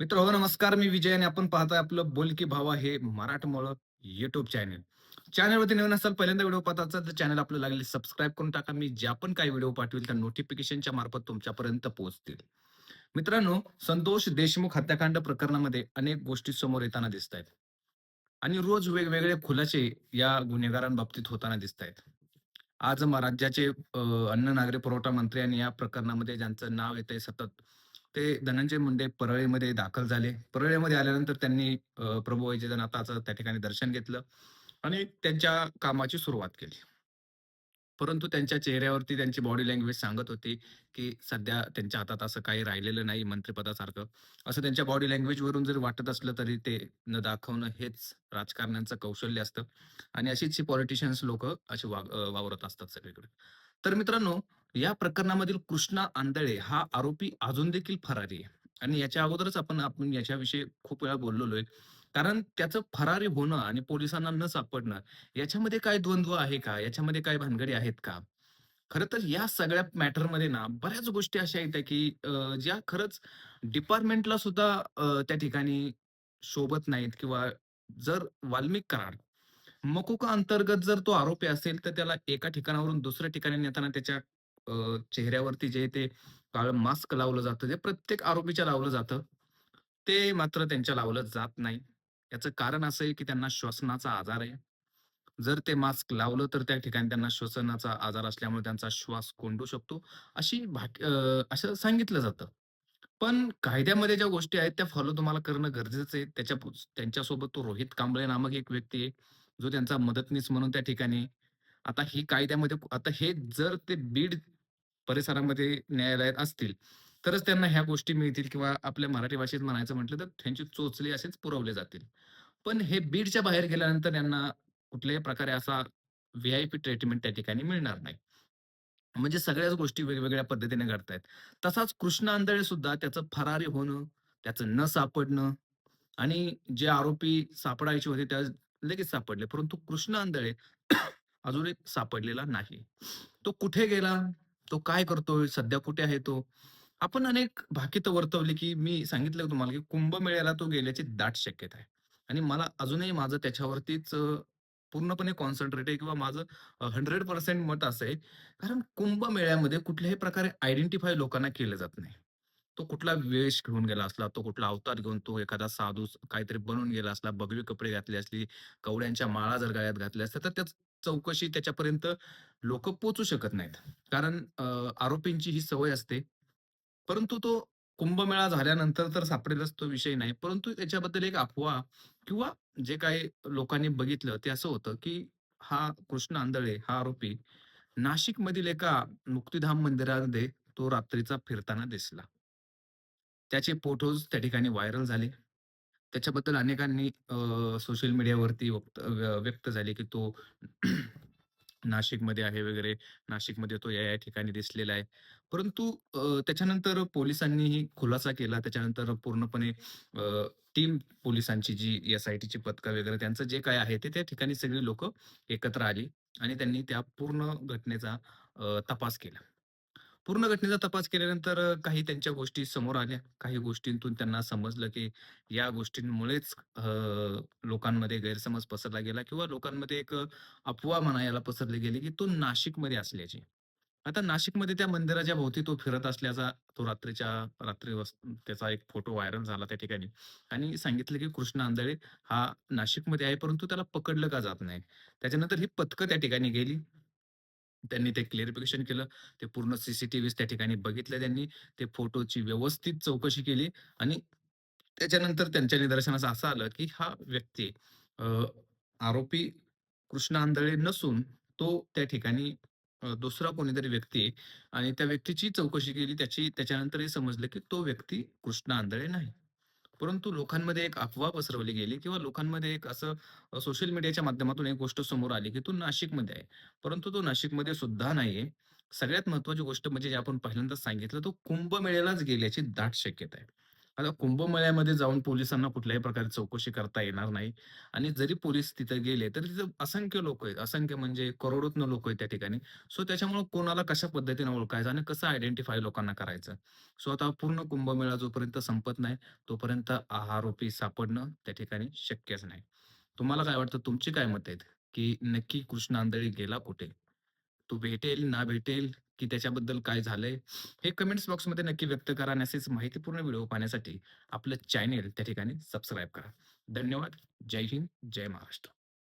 मित्र हो नमस्कार. मी विजय आणि आपण पाहताय आपलं बोल की भावा हे मराठमोळं युट्यूब चॅनल चॅनलवरती नवीन असाल पहिल्यांदा व्हिडिओ पाहता तर चॅनल आपलं लागले सबस्क्राईब करून टाका. मी ज्या पण काही व्हिडिओ पाठवेल त्या नोटिफिकेशनच्या मार्फत तुमच्यापर्यंत पोहोचतील. मित्रांनो संतोष देशमुख हत्याकांड प्रकरणामध्ये अनेक गोष्टी समोर येताना दिसत आहेत आणि रोज वेगवेगळे खुलाचे या गुन्हेगारांबाबतीत होताना दिसत आहेत आज राज्याचे अन्न नागरी पुरवठा मंत्री आणि या प्रकरणामध्ये ज्यांचं नाव येत आहे सतत, ते धनंजय मुंडे परळीमध्ये दाखल झाले. परळीमध्ये आल्यानंतर त्यांनी प्रभू वैजनाथाचं त्या ठिकाणी दर्शन घेतलं आणि त्यांच्या कामाची सुरुवात केली. परंतु त्यांच्या चेहऱ्यावरती त्यांची बॉडी लँग्वेज सांगत होती, की सध्या त्यांच्या हातात असं काही राहिलेलं नाही मंत्रिपदासारखं. असं त्यांच्या बॉडी लँग्वेजवरून जर वाटत असलं तरी ते न दाखवणं हेच राजकारण्यांचं कौशल्य असतं आणि अशीच ही पॉलिटिशियन्स लोक अशी वाग वावरत असतात सगळीकडे. तर मित्रांनो, या प्रकरणामधील कृष्णा आंधळे हा आरोपी अजून देखील फरारी आहे आणि याच्या अगोदरच आपण आपण याच्याविषयी खूप वेळा बोललेलो आहे. कारण त्याचं फरारी होणं आणि पोलिसांना न सापडणं याच्यामध्ये काय द्वंद्व आहे का? याच्यामध्ये काय भानगडी आहेत का? खर तर या सगळ्या मॅटरमध्ये ना बऱ्याच गोष्टी अशा आहेत की ज्या खरंच डिपार्टमेंटला सुद्धा त्या ठिकाणी शोभत नाहीत किंवा जर वाल्मिक करार मकोका अंतर्गत जर तो आरोपी असेल, तर त्याला एका ठिकाणावरून दुसऱ्या ठिकाणी नेताना त्याच्या चेहऱ्यावरती जे ते काळ मास्क लावलं जातं, ते प्रत्येक आरोपीच्या लावलं जातं. ते मात्र त्यांच्या लावलं जात नाही. याचं कारण असं आहे, की त्यांना श्वसनाचा आजार आहे. जर ते मास्क लावलं, तर त्या ठिकाणी त्यांना श्वसनाचा आजार असल्यामुळे त्यांचा श्वास कोंडू शकतो. अशी भाट असं सांगितलं जातं. पण कायद्यामध्ये ज्या गोष्टी आहेत, त्या फॉलो तुम्हाला करणं गरजेचं आहे. त्याच्या त्यांच्यासोबत तो रोहित कांबळे नामक एक व्यक्ती आहे, जो त्यांचा मदतनीस म्हणून त्या ठिकाणी आता ही कायद्यामध्ये आता हे जर ते बीड परिसरामध्ये न्यायालयात असतील, तरच त्यांना ह्या गोष्टी मिळतील किंवा आपल्या मराठी भाषेत म्हणायचं म्हटलं तर त्यांची चोचले असेच पुरवले जातील. पण हे बीडच्या बाहेर गेल्यानंतर यांना कुठल्याही प्रकारे असा व्ही-आय-पी ट्रीटमेंट त्या ठिकाणी मिळणार नाही. म्हणजे सगळ्याच गोष्टी वेगवेगळ्या पद्धतीने घडतायत. तसाच कृष्ण आंधळे सुद्धा त्याचं फरारी होणं, त्याचं न सापडणं आणि जे आरोपी सापडायचे होते त्या लगेच सापडले. परंतु कृष्ण आंधळे अजूनही सापडलेला नाही. तो कुठे गेला? तो काय करतोय? सध्या कुठे आहे तो? आपण अनेक भाकीतं वर्तवली, की मी सांगितलं तुम्हाला, की कुंभमेळ्याला तो गेल्याची दाट शक्यता आहे. आणि मला अजूनही माझं त्याच्यावरतीच पूर्णपणे कॉन्सन्ट्रेट आहे किंवा माझं हंड्रेड पर्सेंट मत असं आहे, कारण कुंभमेळ्यामध्ये कुठल्याही प्रकारे आयडेंटिफाय लोकांना केलं जात नाही. तो कुठला वेश घेऊन गेला असला, तो कुठला अवतार घेऊन तो एखादा साधू काहीतरी बनून गेला असला, बगवी कपडे घातले असली, कवड्यांच्या माळा जर गळ्यात घातल्या असत्या, तर त्याच चौकशी त्याच्यापर्यंत लोक पोचू शकत नाहीत. कारण आरोपींची ही सवय असते. परंतु तो कुंभमेळा झाल्यानंतर तर सापडेलच तो विषय नाही. परंतु त्याच्याबद्दल एक अफवा किंवा जे काही लोकांनी बघितलं ते असं होतं, की हा कृष्ण आंधळे हा आरोपी नाशिक मधील एका मुक्तिधाम मंदिरामध्ये तो रात्रीचा फिरताना दिसला. त्याचे फोटोज त्या ठिकाणी व्हायरल झाले. त्याच्याबद्दल अनेकांनी सोशल मीडियावरती वक्त व्य व्यक्त झाले, की तो नाशिकमध्ये आहे वगैरे. नाशिकमध्ये तो या-या ठिकाणी दिसलेला आहे. परंतु अ, त्याच्यानंतर पोलिसांनीही खुलासा केला. त्याच्यानंतर पूर्णपणे टीम पोलिसांची जी एस-आय-टीची पथकं वगैरे त्यांचं जे काही आहे ते त्या ठिकाणी सगळी लोकं एकत्र आली आणि त्यांनी त्या पूर्ण घटनेचा अ, तपास केला. पूर्ण घटनेचा तपास केल्यानंतर काही त्यांच्या गोष्टी समोर आल्या. काही गोष्टींतून त्यांना समजलं, की या गोष्टींमुळेच लोकांमध्ये गैरसमज पसरला गेला किंवा लोकांमध्ये एक अ, अफवा म्हणायला पसरली गेली, की तो नाशिकमध्ये असल्याची. आता नाशिकमध्ये त्या मंदिराच्या भोवती तो फिरत असल्याचा तो रात्रीच्या रात्री त्याचा एक फोटो व्हायरल झाला त्या ठिकाणी आणि सांगितलं, की कृष्ण आंधळे हा नाशिकमध्ये आहे, परंतु त्याला पकडलं का जात नाही. त्याच्यानंतर ही पथकं त्या ठिकाणी गेली. त्यांनी ते क्लिअरिफिकेशन केलं. ते पूर्ण सीसीटीव्ही त्या ठिकाणी बघितलं त्यांनी. ते फोटोची व्यवस्थित चौकशी केली आणि त्याच्यानंतर त्यांच्या निदर्शनास असं आलं, की हा व्यक्ती आरोपी कृष्ण आंधळे नसून तो त्या ठिकाणी दुसरा कोणीतरी व्यक्ती आहे आणि त्या व्यक्तीची चौकशी केली. त्याची त्याच्यानंतर हे समजलं, की तो व्यक्ती कृष्ण आंधळे नाही. परंतु लोकांमध्ये एक अफवा पसरवली गेली किंवा लोकांमध्ये एक असं सोशल मीडियाच्या माध्यमातून एक गोष्ट समोर आली, की तो नाशिकमध्ये आहे. परंतु तो नाशिकमध्ये सुद्धा नाहीये. सगळ्यात महत्वाची गोष्ट म्हणजे जे आपण पहिल्यांदा सांगितलं, तो कुंभमेळ्यालाच गेल्याची दाट शक्यता आहे. आता कुंभमेळ्यामध्ये जाऊन पोलिसांना कुठल्याही प्रकारे चौकशी करता येणार नाही आणि जरी पोलीस तिथे गेले, तर तिथं असंख्य लोक आहेत. असंख्य म्हणजे करोडोतनं लोक आहेत त्या ठिकाणी. सो त्याच्यामुळं कोणाला कशा पद्धतीने ओळखायचं आणि कसं आयडेंटिफाय लोकांना करायचं. सो आता पूर्ण कुंभमेळा जोपर्यंत संपत नाही, तोपर्यंत आरोपी सापडणं त्या ठिकाणी शक्यच नाही. तुम्हाला काय वाटतं? तुमची काय मत आहेत? की नक्की कृष्ण आंधळी गेला कुठे? तो भेटेल, ना भेटेल, की त्याच्याबद्दल काय झालंय? हे कमेंट्स बॉक्समध्ये नक्की व्यक्त करा आणि असेच माहितीपूर्ण व्हिडिओ पाहण्यासाठी आपलं चॅनेल त्या ठिकाणी सबस्क्राईब करा. धन्यवाद. जय हिंद, जय महाराष्ट्र.